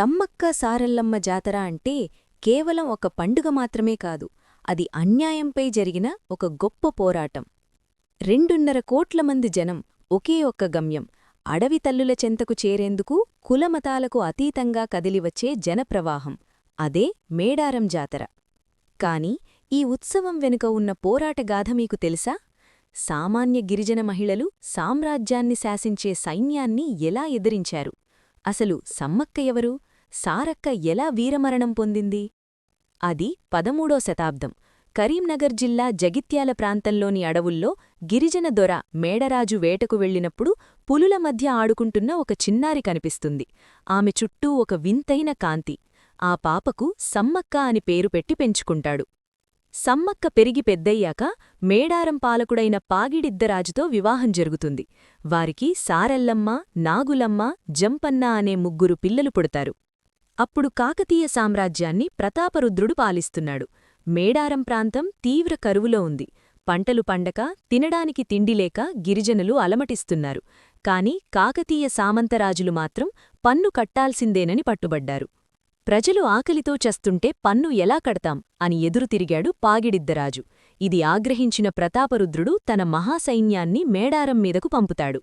సమ్మక్క సారల్లమ్మ జాతర అంటే కేవలం ఒక పండుగ మాత్రమే కాదు అది అన్యాయంపై జరిగిన ఒక గొప్ప పోరాటం. రెండున్నర కోట్ల మంది జనం ఒకే ఒక్క గమ్యం అడవి తల్లుల చెంతకు చేరేందుకు కులమతాలకు అతీతంగా కదిలివచ్చే జనప్రవాహం అదే మేడారం జాతర. కాని ఈ ఉత్సవం వెనుక ఉన్న పోరాటగాథ మీకు తెలుసా? సామాన్య గిరిజన మహిళలు సామ్రాజ్యాన్ని శాసించే సైన్యాన్ని ఎలా ఎదిరించారు? అసలు సమ్మక్క ఎవరు? సారక్క ఎలా వీరమరణం పొందింది? అది పదమూడో శతాబ్దం. కరీంనగర్ జిల్లా జగిత్యాల ప్రాంతంలోని అడవుల్లో గిరిజన దొర మేడరాజు వేటకు వెళ్ళినప్పుడు పులుల మధ్య ఆడుకుంటున్న ఒక చిన్నారి కనిపిస్తుంది. ఆమె చుట్టూ ఒక వింతైన కాంతి. ఆ పాపకు సమ్మక్క అని పేరు పెట్టి పెంచుకుంటాడు. సమ్మక్క పెరిగి పెద్దయ్యాక మేడారం పాలకుడైన పాగిడిద్దరాజుతో వివాహం జరుగుతుంది. వారికి సారల్లమ్మ నాగులమ్మ జంపన్న అనే ముగ్గురు పిల్లలు పుడతారు. అప్పుడు కాకతీయ సామ్రాజ్యాన్ని ప్రతాపరుద్రుడు పాలిస్తున్నాడు. మేడారం ప్రాంతం తీవ్ర కరువులో ఉంది. పంటలు పండక తినడానికి తిండిలేక గిరిజనులు అలమటిస్తున్నారు. కాని కాకతీయ సామంతరాజులు మాత్రం పన్ను కట్టాల్సిందేనని పట్టుబడ్డారు. ప్రజలు ఆకలితో చస్తుంటే పన్ను ఎలా కడతాం అని ఎదురుతిరిగాడు పాగిడిద్దరాజు. ఇది ఆగ్రహించిన ప్రతాపరుద్రుడు తన మహాసైన్యాన్ని మేడారం మీదకు పంపుతాడు.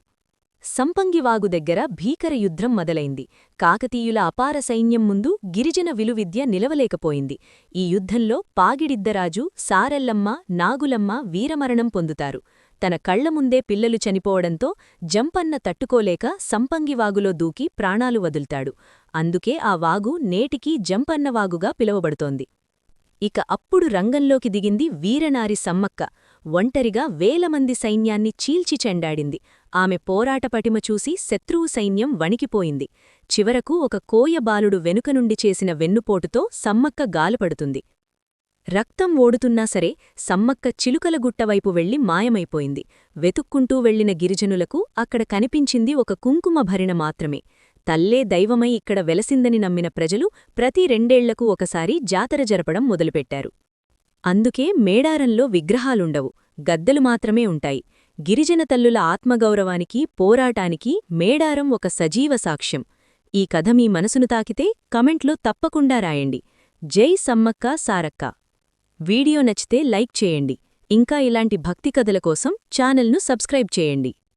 సంపంగివాగు దగ్గర భీకర యుద్ధం మొదలైంది. కాకతీయుల అపార సైన్యం ముందు గిరిజన విలువిద్య నిలవలేకపోయింది. ఈ యుద్ధంలో పాగిడిద్దరాజు సారెల్లమ్మ నాగులమ్మ వీరమరణం పొందుతారు. తన కళ్ళ ముందే పిల్లలు చనిపోవడంతో జంపన్న తట్టుకోలేక సంపంగివాగులో దూకి ప్రాణాలు వదులుతాడు. అందుకే ఆ వాగు నేటికీ జంపన్నవాగుగా పిలువబడుతోంది. ఇక అప్పుడు రంగంలోకి దిగింది వీరనారి సమ్మక్క. ఒంటరిగా వేలమంది సైన్యాన్ని చీల్చి చెండాడింది. ఆమె పోరాట పటిమ చూసి శత్రువు సైన్యం వణికిపోయింది. చివరకు ఒక కోయబాలుడు వెనుక నుండి చేసిన వెన్నుపోటుతో సమ్మక్క గాలపడుతుంది. రక్తం ఓడుతున్నా సరే సమ్మక్క చిలుకల గుట్టవైపు వెళ్ళి మాయమైపోయింది. వెతుక్కుంటూ వెళ్ళిన గిరిజనులకు అక్కడ కనిపించింది ఒక కుంకుమభరిణ మాత్రమే. తల్లే దైవమై ఇక్కడ వెలసిందని నమ్మిన ప్రజలు ప్రతి రెండేళ్ళకు ఒకసారి జాతర జరపడం మొదలుపెట్టారు. అందుకే మేడారంలో విగ్రహాలుండవు. గద్దలు మాత్రమే ఉంటాయి. గిరిజన తల్లుల ఆత్మగౌరవానికి పోరాటానికి మేడారం ఒక సజీవ సాక్ష్యం. ఈ కథ మీ మనసును తాకితే కమెంట్లో తప్పకుండా రాయండి. జై సమ్మక్క సారక్క. వీడియో నచ్చితే లైక్ చేయండి. ఇంకా ఇలాంటి భక్తి కథల కోసం ఛానల్ను సబ్స్క్రైబ్ చేయండి.